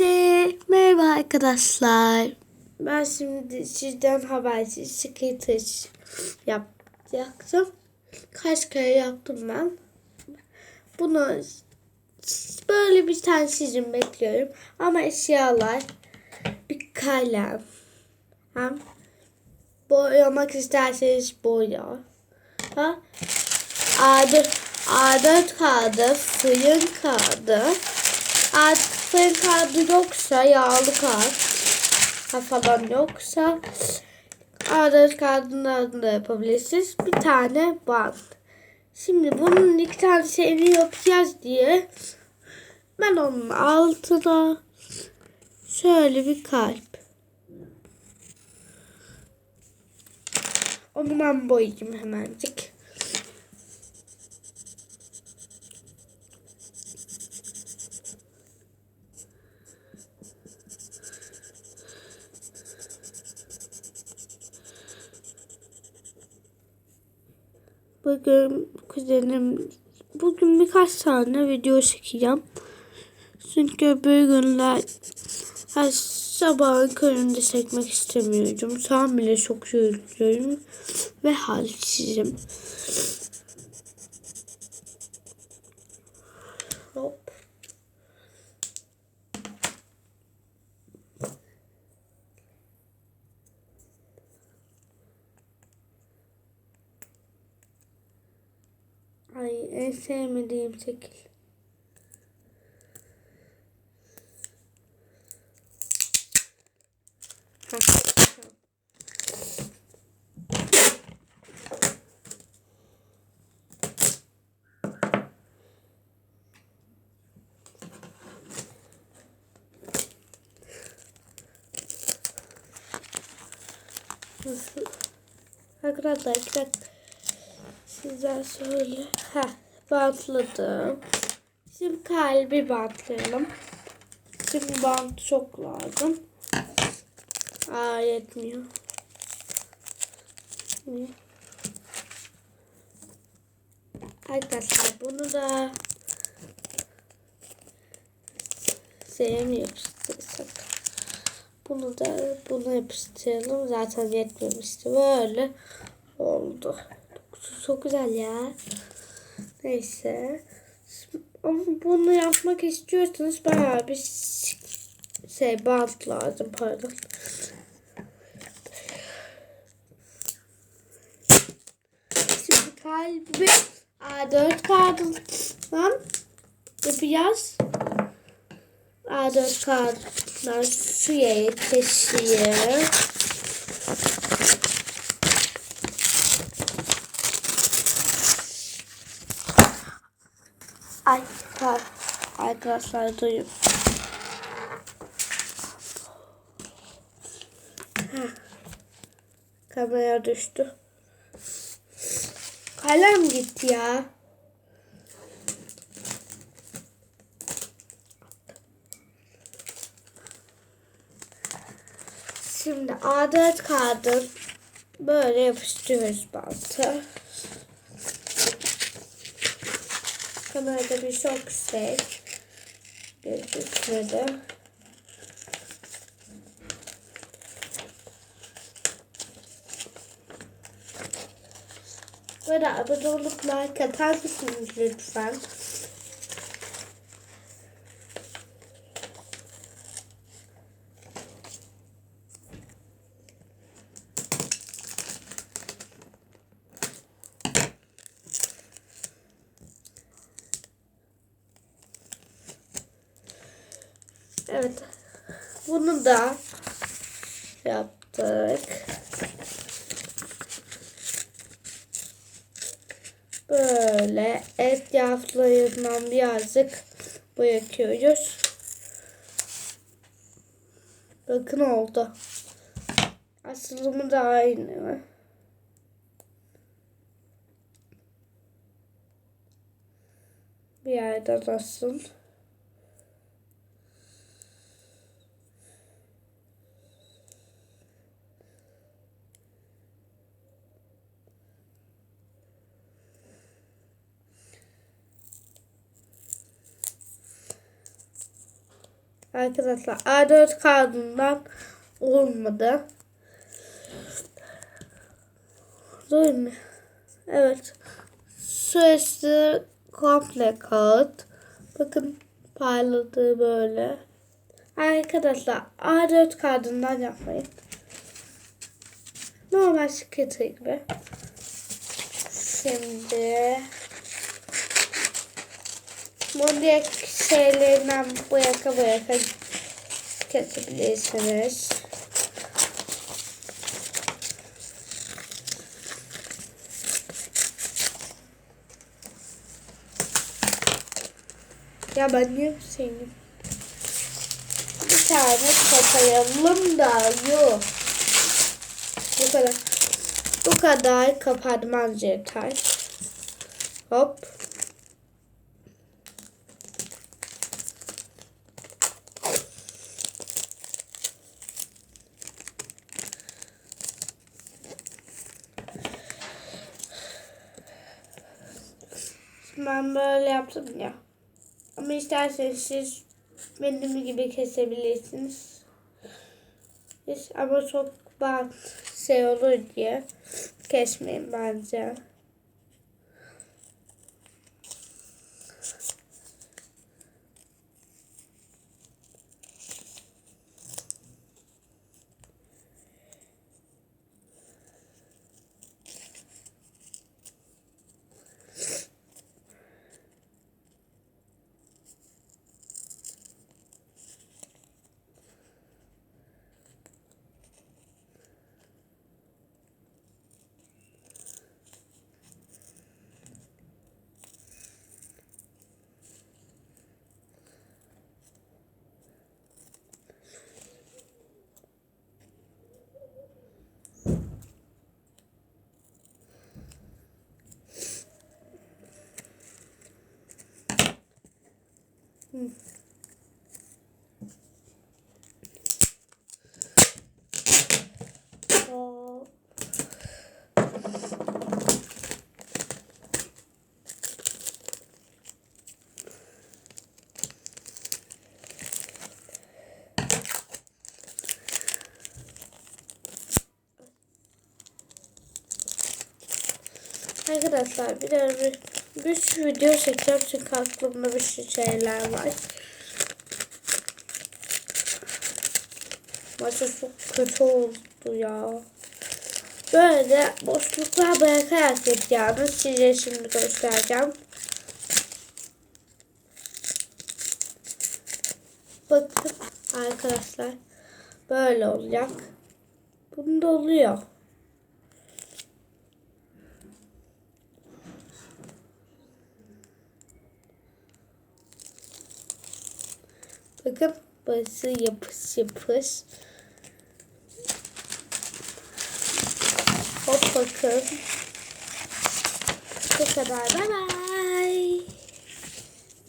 Herkese merhaba arkadaşlar. Ben şimdi sizden habersiz sıkıntı yapacaktım. Kaç kere yaptım ben. Bunu böyle bir tane sizin bekliyorum. Ama eşyalar bir kalem. Hem boyamak isterseniz boya. Ha? A4, A4 kağıdı, fırın kağıdı, A4 kalın kağıdı yoksa yağlı kağıt ha falan yoksa ağır kağıdından da yapabilirsiniz. Bir tane bant. Şimdi bunun iki tanesini yapacağız diye ben onun altına şöyle bir kalp. Onu ben boyayacağım hemencik. Bugün kuzenim bugün birkaç tane video çekeceğim. Çünkü öbür günler her sabahın köründe çekmek istemiyorum. Şu an bile çok yoruluyorum ve halsizim. Hop. Ay en sevmediğim şekil. Arkadaşlar iki dakika. Sizden şöyle. Heh, bantladım. Şimdi kalbi bantlayalım. Şimdi bant çok lazım. Aa yetmiyor. Arkadaşlar bunu da şeye yapıştırsak? Bunu da buna yapıştıralım. Zaten yetmemişti. Böyle oldu. Çok güzel ya. Neyse. Ama bunu yapmak istiyorsanız bayağı bir şey bant lazım pardon. Şimdi kalbi A4 kağıdından yapacağız. A4 kağıdından suya keseyim. Ay var. Arkadaşlar duyun. Kamera düştü. Kalem gitti ya. Şimdi A4 kağıdı böyle yapıştırıyoruz bantı. Kamerada bir çok yüksek. Gözükmedi. Böyle abone olup like atar mısınız lütfen? Evet. Bunu da yaptık. Böyle etraflarından birazcık bırakıyoruz. Bakın oldu. Asılımı da aynı. Bir yerden asıl. Arkadaşlar A4 kağıdından olmadı. Değil mi? Evet. Süreçli komple kağıt. Bakın parladığı böyle. Arkadaşlar A4 kağıdından yapmayın. Normal şirketi gibi. Şimdi diğer şeylerinden boyaka boyaka kesebilirsiniz. Ya ben niye senin? Bir tane kapayalım da yok. Bu kadar. Bu kadar kapatmaz yeter. Hop. Ben böyle yaptım ya. Ama isterseniz siz benim gibi kesebilirsiniz. Ama çok bant şey olur diye kesmeyin bence. Hop. Arkadaşlar bir de bir sürü video çekeceğim çünkü aklımda bir sürü şeyler var. Maça çok kötü oldu ya. Böyle boşluklar bırakarak yapacağımı size şimdi göstereceğim. Bakın arkadaşlar. Böyle olacak. Bunda oluyor. Bakın burası yapış yapış. Hop bakın. Bu kadar. Bye bye.